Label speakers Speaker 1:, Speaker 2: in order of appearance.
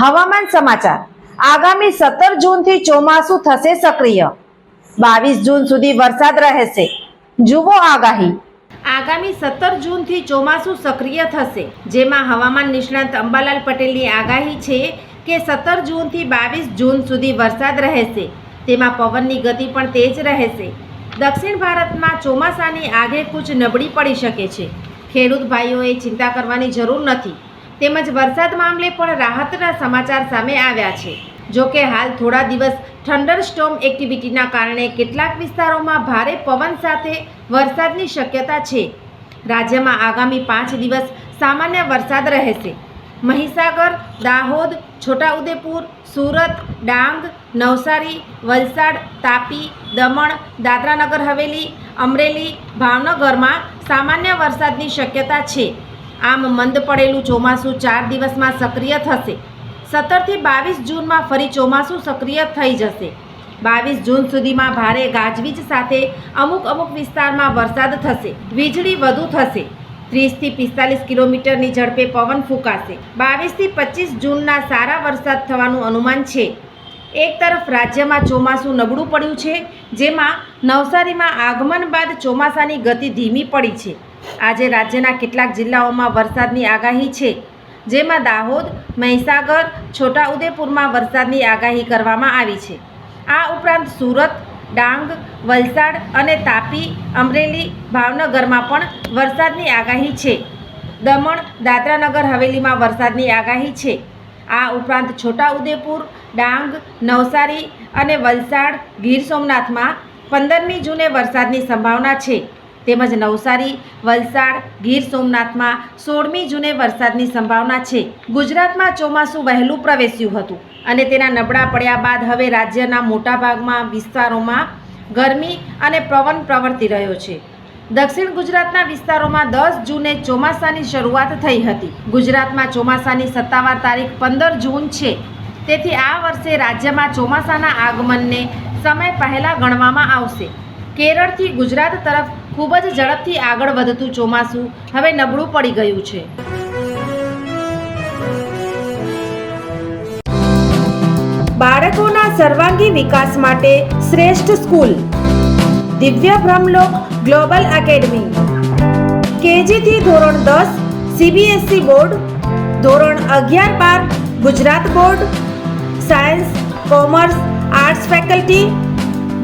Speaker 1: હવામાન સમાચાર. આગામી સત્તર જૂનથી ચોમાસું થશે સક્રિય. બાવીસ જૂન સુધી વરસાદ રહેશે. જુઓ આગાહી. આગામી સત્તર જૂનથી ચોમાસું સક્રિય થશે. જેમાં હવામાન નિષ્ણાંત અંબાલાલ પટેલની આગાહી છે કે સત્તર જૂનથી બાવીસ જૂન સુધી વરસાદ રહેશે. તેમાં પવનની ગતિ પણ તેજ રહેશે. દક્ષિણ ભારતમાં ચોમાસાની આગે કૂચ નબળી પડી શકે છે. ખેડૂત ભાઈઓએ ચિંતા કરવાની જરૂર નથી. તેમજ વરસાદ મામલે પણ રાહતના સમાચાર સામે આવ્યા છે. જો કે હાલ થોડા દિવસ થંડર સ્ટોમ એક્ટિવિટીના કારણે કેટલાક વિસ્તારોમાં ભારે પવન સાથે વરસાદની શક્યતા છે. રાજ્યમાં આગામી પાંચ દિવસ સામાન્ય વરસાદ રહેશે. મહીસાગર, દાહોદ, છોટાઉદેપુર, સુરત, ડાંગ, નવસારી, વલસાડ, તાપી, દમણ, દાદરાનગર, હવેલી, અમરેલી, ભાવનગરમાં સામાન્ય વરસાદની શક્યતા છે. આમ મંદ પડેલું ચોમાસું ચાર દિવસમાં સક્રિય થશે. સત્તરથી બાવીસ જૂનમાં ફરી ચોમાસું સક્રિય થઈ જશે. બાવીસ જૂન સુધીમાં ભારે ગાજવીજ સાથે અમુક અમુક વિસ્તારમાં વરસાદ થશે. વીજળી વધુ થશે. ત્રીસથી પિસ્તાલીસ કિલોમીટરની ઝડપે પવન ફૂંકાશે. બાવીસથી પચીસ જૂનના સારા વરસાદ થવાનું અનુમાન છે. એક તરફ રાજ્યમાં ચોમાસું નબળું પડ્યું છે, જેમાં નવસારીમાં આગમન બાદ ચોમાસાની ગતિ ધીમી પડી છે. આજે રાજ્યના કેટલાક જિલ્લાઓમાં વરસાદની આગાહી છે, જેમાં દાહોદ, મહીસાગર, છોટાઉદેપુરમાં વરસાદની આગાહી કરવામાં આવી છે. આ ઉપરાંત સુરત, ડાંગ, વલસાડ અને તાપી, અમરેલી, ભાવનગરમાં પણ વરસાદની આગાહી છે. દમણ, દાદરાનગર, હવેલીમાં વરસાદની આગાહી છે. આ ઉપરાંત છોટાઉદેપુર, ડાંગ, નવસારી અને વલસાડ ગીર સોમનાથમાં પંદરમી જૂને વરસાદની સંભાવના છે. તેમજ નવસારી, વલસાડ, ગીર સોમનાથમાં સોળમી જૂને વરસાદની સંભાવના છે. ગુજરાતમાં ચોમાસું વહેલું પ્રવેશ્યું હતું અને તેના નબળા પડ્યા બાદ હવે રાજ્યના મોટાભાગમાં વિસ્તારોમાં ગરમી અને પવન પ્રવર્તી રહ્યો છે. દક્ષિણ ગુજરાતના વિસ્તારોમાં દસ જૂને ચોમાસાની શરૂઆત થઈ હતી. ગુજરાતમાં ચોમાસાની સત્તાવાર તારીખ પંદર જૂન છે. તેથી આ વર્ષે રાજ્યમાં ચોમાસાના આગમનને સમય પહેલાં ગણવામાં આવશે. કેરળથી ગુજરાત તરફ ખૂબ જ ઝડપથી આગળ વધતું ચોમાસું હવે નબળું પડી ગયું છે. બાળકોના સર્વાંગી વિકાસ માટે શ્રેષ્ઠ સ્કૂલ. દિવ્ય બ્રહ્મલોક ગ્લોબલ એકેડમી. કેજીથી ધોરણ દસ સીબીએસઈ બોર્ડ. ધોરણ અગિયાર બાર, Gujarat board. Science, commerce, arts faculty.